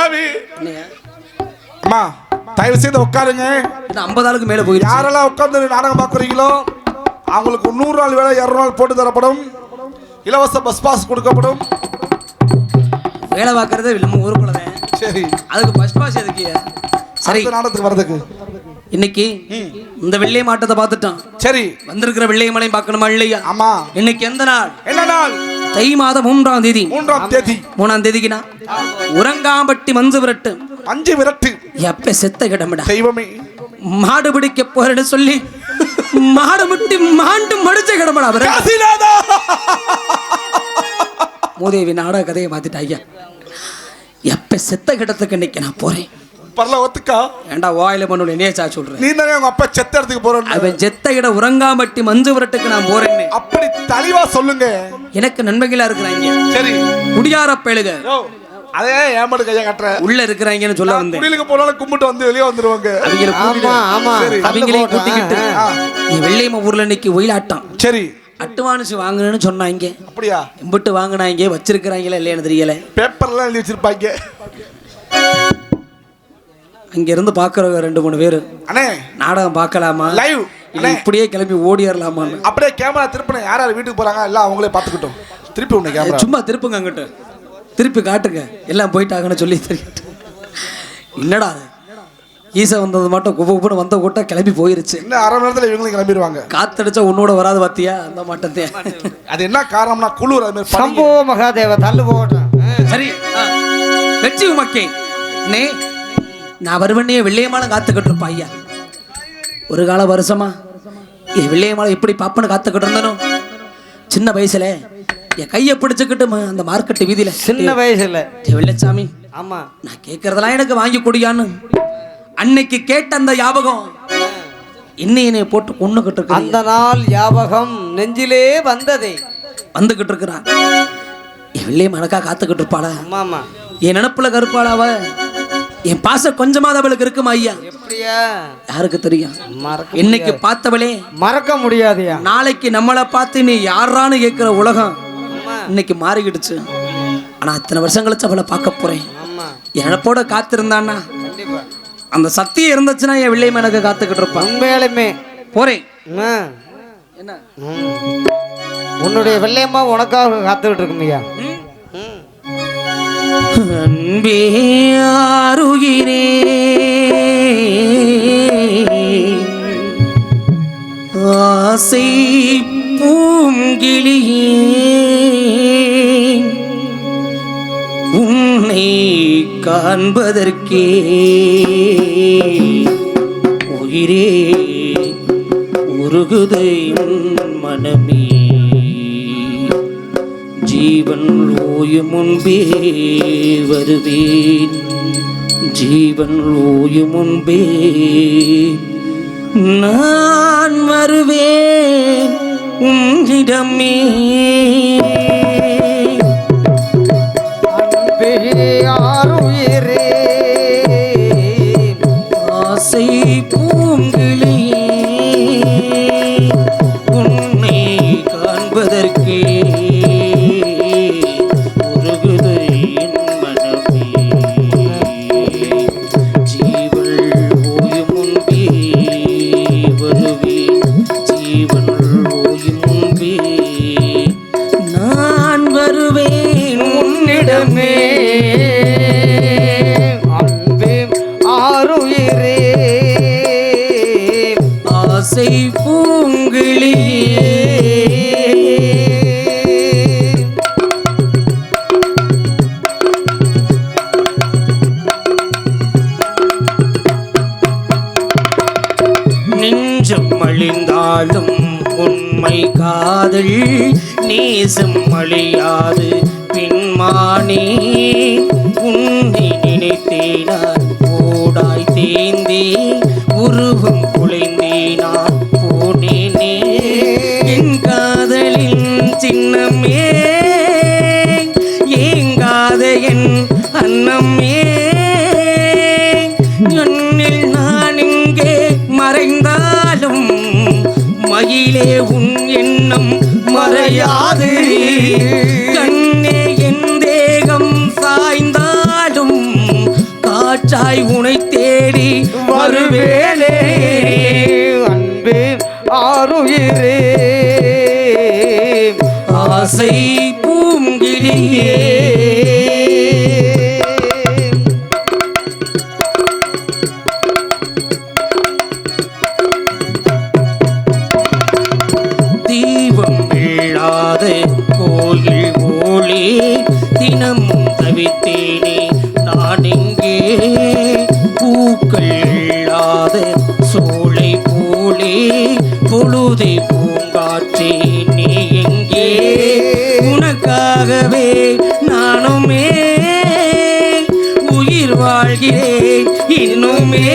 சாமி. அம்மா தயவு செய்து உட்காருங்க. இன்னும் ஐம்பது ஆளுக்கு மேல போயிடுச்சு யாரெல்லாம் உட்கார்ந்து நாடகம் பார்க்குறீங்களோ அவங்களுக்கு நூறு நாள் வேலை இரநூறு நாள் போட்டு தரப்படும். இலவச பஸ் பாஸ் கொடுக்கப்படும். வேலை பார்க்கறதே நம்ம ஊருக்குள்ள தான் சரி. அதுக்கு பஸ் பாஸ் எதுக்கு? சரி. நாடகத்துக்கு வர்றதுக்கு. இன்னைக்கு இந்த வெள்ளை மாட்டத்தை பார்த்துட்டான் சரி. வந்திருக்கிற வெள்ளை மலையும் பார்க்கணுமா இல்லையா? ஆமா. இன்னைக்கு எந்த நாள்? என்ன நாள்? தை மாதம் மூன்றாம் தேதி. மூன்றாம் தேதி. மூணாம் தேதிக்குனா? உறங்காம்பட்டி மஞ்சு விரட்டு. அஞ்சு விரட்டு. எப்ப செத்த கிடமிடா தெய்வமே. மாடு பிடிக்க போறேன்னு சொல்லி மாடு முட்டி மாண்டு மடிச்ச கிடமடா அவரு. மூதேவி நாடக கதையை மாத்திட்டா ஐயா எப்ப செத்த கிடத்துக்கு இன்னைக்கு நான் போறேன்? பரல ஒத்துக்கா? ஏன்டா ஓயில பண்ணுடைய நேச்சா சொல்றேன் நீ தானே உங்க அப்பா செத்த இடத்துக்கு போறேன்னு? அவன் செத்த இட உறங்காம்பட்டி மஞ்சு விரட்டுக்கு நான் போறேன்னு. அப்படி தெளிவா சொல்லுங்க. எனக்கு நன்மைகளா இருக்கிறாங்க. சரி. குடியார பேளுக அதே ஏமாடு கையா கட்டுற. உள்ள இருக்கிறாங்கன்னு சொல்ல வந்தேன். குடிலுக்கு போனாலும் கும்பிட்டு வந்து வெளியே வந்துருவாங்க. அவங்கள ஆமா ஆமா. சரி. அவங்களையும் கூட்டிக்கிட்டு வெள்ளையம்ம ஊர்ல இன்னைக்கு ஒயிலாட்டம். சரி. அட்டுவானுச்சு வாங்கணும்னு சொன்னாங்க. அப்படியா? எம்பிட்டு வாங்கினாங்க வச்சிருக்கிறாங்களா இல்லையான்னு தெரியல. பேப்பர்லாம் எழுதி வச்சிருப்பாங்க. அங்க இருந்து பாக்குறவங்க ரெண்டு மூணு பேர். அண்ணே. நாடகம் பார்க்கலாமா? லைவ் இல்ல இப்படியே கிளம்பி ஓடிடலாமான்னு அப்படியே கேமரா திருப்பின யார் யார் வீட்டுக்கு போறாங்க? எல்லாம் அவங்களே பார்த்துக்கிட்டோம். திருப்பி உன்னை கேமரா சும்மா திருப்புங்க அங்கிட்டு. திருப்பி காட்டுங்க. எல்லாம் போயிட்டாங்கன்னு சொல்லி தெரியும். என்னடா? ஈசா வந்தது மட்டும் குப்பை குப்பைன்னு வந்த கூட்டம் கிளம்பி போயிருச்சு. இன்னும் அரை மணி நேரத்துல இவங்களும் கிளம்பிடுவாங்க காத்தடிச்சா உன்னோட வராது பாத்தியா? அந்த மாட்டத்தே. அது என்ன காரணம்னா குளிர் அது மாதிரி பனி. சம்போ மகாதேவ தள்ளு போகட்டும் சரி. வெற்றி உமக்கே. நே நான் வருவனே வெள்ளையமான காத்துக்கிட்டு இருப்பா ஐயா. ஒரு கால வருஷமா என் வெள்ளையமாலை எப்படி பாப்பன்னு காத்துக்கிட்டு இருந்தனோ. சின்ன வயசுல என் கையை பிடிச்சுக்கிட்டு அந்த மார்க்கெட்டு வீதியில. சின்ன வயசுல. வெள்ளச்சாமி ஆமா. நான் கேட்கறதெல்லாம் எனக்கு வாங்கி கொடியான்னு. அன்னைக்கு கேட்ட அந்த ஞாபகம் இன்னும் என்னைய போட்டு கொண்டுகிட்டு இருக்கு அந்த நாள் ஞாபகம் நெஞ்சிலே வந்ததே. வந்துகிட்டு இருக்கிறான். என் வெள்ளைய மனக்கா காத்துக்கிட்டு இருப்பாளா? ஆமா என் நினப்புல கருப்பாளா அவ? என் பாசம் கொஞ்சமாவது அவளுக்கு இருக்குமா ஐயா? எப்படியா? யாருக்கு தெரியும்? இன்னைக்கு பார்த்தவளே? மறக்க முடியாதுயா? நாளைக்கு நம்மளை பார்த்து நீ யாரான்னு கேட்கிற உலகம் இன்னைக்கு மாறிக்கிடுச்சு. ஆனா அத்தனை வருஷம் கழிச்சு அவளை பார்க்க போறேன். ஆமா. என் நினப்போட காத்திருந்தான்னா? அந்த சத்தியம் இருந்துச்சுன்னா என் வெள்ளை மனக்கு காத்துக்கிட்டு இருப்பான். உண்மையாலுமே. போறேன். என்ன. உன்னுடைய வெள்ளையம்மா உனக்காக காத்துக்கிட்டு இருக்குமையா? அன்பே ஆறுகிறே. ஆசை பூங்கிளியே உன்னை காண்பதற்கே உயிரே உருகுதை மனமே. ஜீவன் ஓயும் முன்பே வருவேன் ஜீவன் ஓயும் முன்பே நான் வருவேன் உன்னிடமே அன்பே ஆருயிரே உன்னிடமே அன்பே ஆருயிரே. ஆசை பூங்கிளியே நெஞ்சம் அழிந்தாலும் உண்மை காதல் நேசம் அழியாது. மானே உன்னை நினைத்தேனான் ஓடாய் தேந்தே உருவம் குலைந்தேனான் போனேனே. என் காதலின் சின்னமே ஏங்காத என் அன்னமே. என்னில் நான் இங்கே மறைந்தாலும் மயிலே உன் எண்ணம் மறையாது. நாய் உனை தேடி வருவேனே. அன்பு ஆறுயிரே. ஆசை பூங்கிழியே பூக்கள் இல்லாத சோலை போலே பொழுதை பூங்காற்றே நீ எங்கே? உனக்காகவே நானுமே உயிர் வாழ்கிறேன் இன்னுமே.